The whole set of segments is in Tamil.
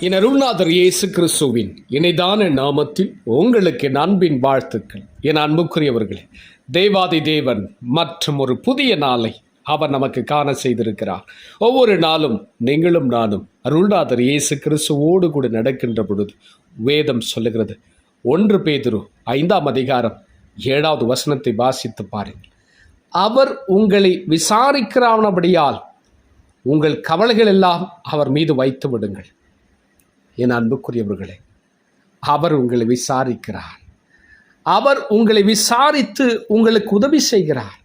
என் அருள்நாதர் இயேசு கிறிஸ்துவின் இணைதான நாமத்தில் உங்களுக்கு என் அன்பின் வாழ்த்துக்கள். என் அன்புக்குரியவர்களே தேவாதி தேவன் மற்றும் ஒரு புதிய நாளை அவர் நமக்கு காண செய்திருக்கிறார். ஒவ்வொரு நாளும் நீங்களும் நானும் அருள்நாதர் இயேசு கிறிஸ்துவோடு கூட நடக்கின்ற பொழுது வேதம் சொல்லுகிறது. ஒன்று பேதுரு ஐந்தாம் அதிகாரம் ஏழாவது வசனத்தை வாசித்து பாருங்கள். அவர் உங்களை விசாரிக்கிறானபடியால் உங்கள் கவலைகள் எல்லாம் அவர் மீது வைத்து விடுங்கள். என் அன்புக்குரியவர்களே அவர் உங்களை விசாரிக்கிறார். அவர் உங்களை விசாரித்து உங்களுக்கு உதவி செய்கிறார்.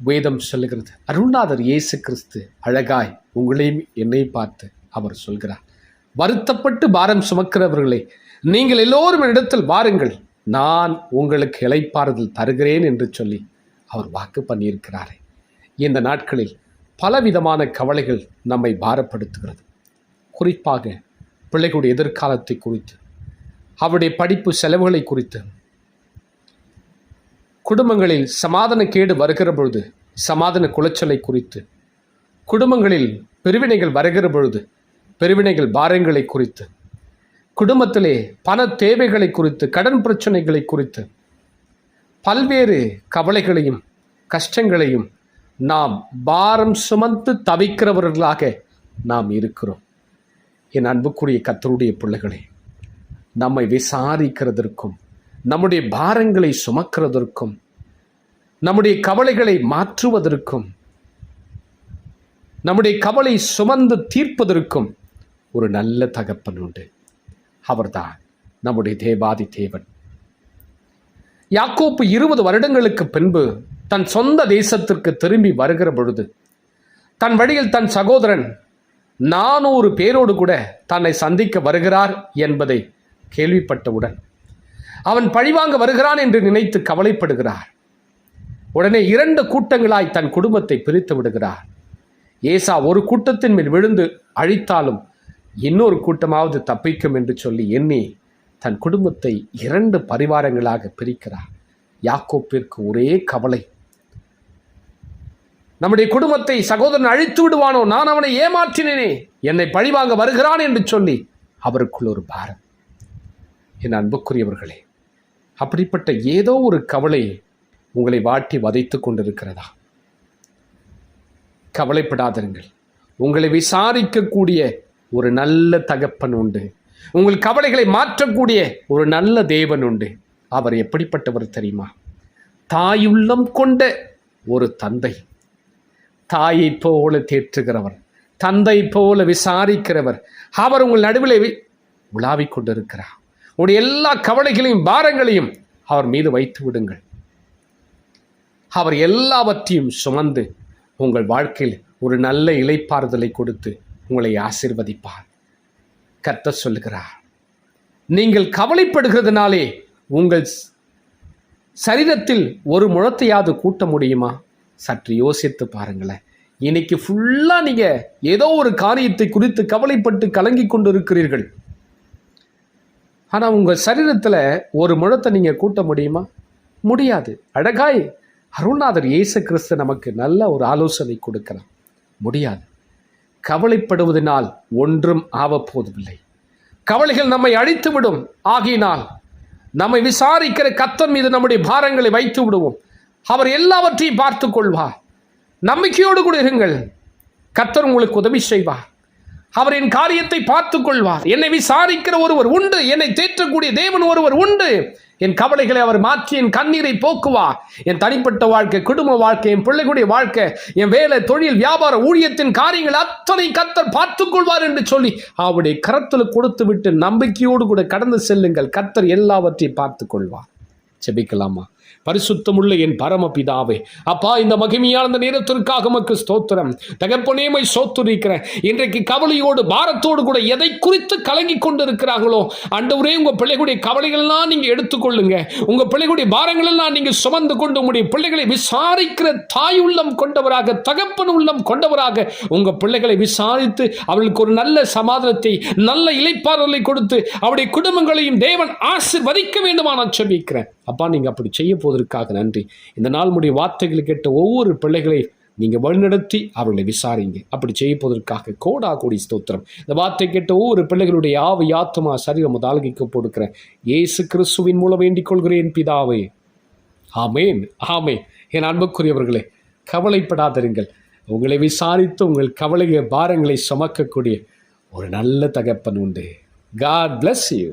வேதம் சொல்லுகிறது. அருள்நாதர் இயேசு கிறிஸ்து அழகாய் உங்களையும் என்னை பார்த்து அவர் சொல்கிறார். வருத்தப்பட்டு பாரம் சுமக்கிறவர்களே நீங்கள் எல்லோரும் இடத்தில் வாருங்கள். நான் உங்களுக்கு இளைப்பாறுதல் தருகிறேன் என்று சொல்லி அவர் வாக்கு பண்ணியிருக்கிறாரே. இந்த நாட்களில் பலவிதமான கவலைகள் நம்மை பாரப்படுத்துகிறது. குறிப்பாக பிள்ளைகளுடைய எதிர்காலத்தை குறித்து அவருடைய படிப்பு செலவுகளை குறித்து குடும்பங்களில் சமாதான கேடு வருகிற பொழுது சமாதான குலைச்சலை குறித்து குடும்பங்களில் பிரிவினைகள் வருகிற பொழுது பிரிவினைகள் பாரங்களை குறித்து குடும்பத்திலே பண தேவைகளை குறித்து கடன் பிரச்சனைகளை குறித்து பல்வேறு கவலைகளையும் கஷ்டங்களையும் நாம் பாரம் சுமந்து தவிக்கிறவர்களாக நாம் இருக்கிறோம். என் அன்புக்குரிய கத்தருடைய பிள்ளைகளே நம்மை விசாரிக்கிறதற்கும் நம்முடைய பாரங்களை சுமக்கிறதற்கும் நம்முடைய கவலைகளை மாற்றுவதற்கும் நம்முடைய கவலை சுமந்து தீர்ப்பதற்கும் ஒரு நல்ல தகப்பன் உண்டு. அவர்தான் நம்முடைய தேவாதி தேவன் யாக்கோப்பு இருபது வருடங்களுக்கு பின்பு தன் சொந்த தேசத்திற்கு திரும்பி வருகிற பொழுது தன் வழியில் தன் சகோதரன் நானூறு பேரோடு கூட தன்னை சந்திக்க வருகிறார் என்பதை கேள்விப்பட்டவுடன் அவன் பழிவாங்க வருகிறான் என்று நினைத்து கவலைப்படுகிறார் உடனே இரண்டு கூட்டங்களாய் தன் குடும்பத்தை பிரித்து விடுகிறார் ஏசா ஒரு கூட்டத்தின் மேல் விழுந்து அழித்தாலும் இன்னொரு கூட்டமாவது தப்பிக்கும் என்று சொல்லி எண்ணி தன் குடும்பத்தை இரண்டு பரிவாரங்களாக பிரிக்கிறார். யாக்கோப்பிற்கு ஒரே கவலை. நம்முடைய குடும்பத்தை சகோதரன் அழித்து விடுவானோ? நான் அவனை ஏமாற்றினேனே. என்னை பழிவாங்க வருகிறான் என்று சொல்லி அவருக்குள் ஒரு பாரம். என் அன்புக்குரியவர்களே அப்படிப்பட்ட ஏதோ ஒரு கவலை உங்களை வாட்டி வதைத்து கொண்டிருக்கிறதா? கவலைப்படாதிருங்கள். உங்களை விசாரிக்கக்கூடிய ஒரு நல்ல தகப்பன் உண்டு. உங்கள் கவலைகளை மாற்றக்கூடிய ஒரு நல்ல தேவன் உண்டு. அவர் எப்படிப்பட்டவர் தெரியுமா? தாயுள்ளம் கொண்ட ஒரு தந்தை. தாயை போல தேற்றுகிறவர் தந்தை போல விசாரிக்கிறவர். அவர் உங்கள் நடுவில் உலாவிக் கொண்டிருக்கிறார். உடைய எல்லா கவலைகளையும் பாரங்களையும் அவர் மீது வைத்து விடுங்கள். அவர் எல்லாவற்றையும் சுமந்து உங்கள் வாழ்க்கையில் ஒரு நல்ல இலைப்பாறுதலை கொடுத்து உங்களை ஆசீர்வதிப்பார். கத்த சொல்லுகிறார் நீங்கள் கவலைப்படுகிறதுனாலே உங்கள் ஸ்- சரீரத்தில் ஒரு முழத்தையாவது கூட்ட முடியுமா? சற்று யோசித்து பாருங்களேன். இன்னைக்கு ஃபுல்லாக நீங்கள் ஏதோ ஒரு காரியத்தை குறித்து கவலைப்பட்டு கலங்கி கொண்டு இருக்கிறீர்கள் ஆனால் உங்கள் சரீரத்தில் ஒரு முழத்தை நீங்கள் கூட்ட முடியுமா? முடியாது. அழகாய் அருள்நாதர் இயேசு கிறிஸ்து நமக்கு நல்ல ஒரு ஆலோசனை கொடுக்கலாம் முடியாது. கவலைப்படுவதனால் ஒன்றும் ஆவப்போவதில்லை. கவலைகள் நம்மை அழித்துவிடும். ஆகினால் நம்மை விசாரிக்கிற கத்தர் மீது நம்முடைய பாரங்களை வைத்து விடுவோம். அவர் எல்லாவற்றையும் பார்த்து கொள்வார். நம்பிக்கையோடு கூட இருங்கள். கத்தர் உங்களுக்கு உதவி செய்வார். அவர் என் காரியத்தை பார்த்துக் கொள்வார் என்னை விசாரிக்கிற ஒருவர் உண்டு. என்னை தேற்றக்கூடிய தேவன் ஒருவர் உண்டு. என் கவலைகளை அவர் மாற்றி என் கண்ணீரை போக்குவார். என் தனிப்பட்ட வாழ்க்கை குடும்ப வாழ்க்கை என் பிள்ளைகளுடைய வாழ்க்கை என் வேலை தொழில் வியாபார ஊழியத்தின் காரியங்கள் அத்தனை கத்தர் பார்த்துக் கொள்வார் என்று சொல்லி அவருடைய கரத்தில் கொடுத்து விட்டு நம்பிக்கையோடு கூட கடந்து செல்லுங்கள். கத்தர் எல்லாவற்றையும் பார்த்துக் கொள்வார் செபிக்கலாமா பரிசுத்தமுள்ள என் பரமபிதாவே. அப்பா இந்த மகிமையான நேரத்திற்காக மக்கு ஸ்தோத்திரம். தகப்பனேமை சோத்துரிக்கிறேன். இன்றைக்கு கவலையோடு பாரத்தோடு கூட எதை குறித்து கலங்கி கொண்டு இருக்கிறாங்களோ அண்டவரே உங்க பிள்ளைகளுடைய கவலைகள்லாம் நீங்கள் எடுத்துக்கொள்ளுங்க. உங்க பிள்ளைகளுடைய பாரங்களெல்லாம் நீங்கள் நீங்க சுமந்து கொண்டு உங்களுடைய பிள்ளைகளை விசாரிக்கிற தாய் உள்ளம் கொண்டவராக தகப்பன் உள்ளம் கொண்டவராக உங்க பிள்ளைகளை விசாரித்து அவளுக்கு ஒரு நல்ல சமாதானத்தை நல்ல இலைப்பாறலை கொடுத்து அவருடைய குடும்பங்களையும் தேவன் ஆசிர்வதிக்க வேண்டுமா நான் சொல்லிக்கிறேன் அப்பா நீங்க அப்படி செய்ய போவதற்காக நன்றி. இந்த நாள் முடிய வார்த்தைகளை கேட்ட ஒவ்வொரு பிள்ளைகளை நீங்கள் வழிநடத்தி அவர்களை விசாரிங்க. அப்படி செய்ய போவதற்காக கோடா கோடி ஸ்தோத்திரம். இந்த வார்த்தை கேட்ட ஒவ்வொரு பிள்ளைகளுடைய ஆவி ஆத்மா சரீரம் தாழ்கைக்கு போடுக்கிறேன் ஏசு கிறிஸ்துவின் மூலம் வேண்டிக் கொள்கிறேன் பிதாவே. ஆமேன் ஆமே என் அன்புக்குரியவர்களே கவலைப்படாதிருங்கள். உங்களை விசாரித்து உங்கள் கவலை பாரங்களை சுமக்கக்கூடிய ஒரு நல்ல தகப்பன் உண்டு. God bless you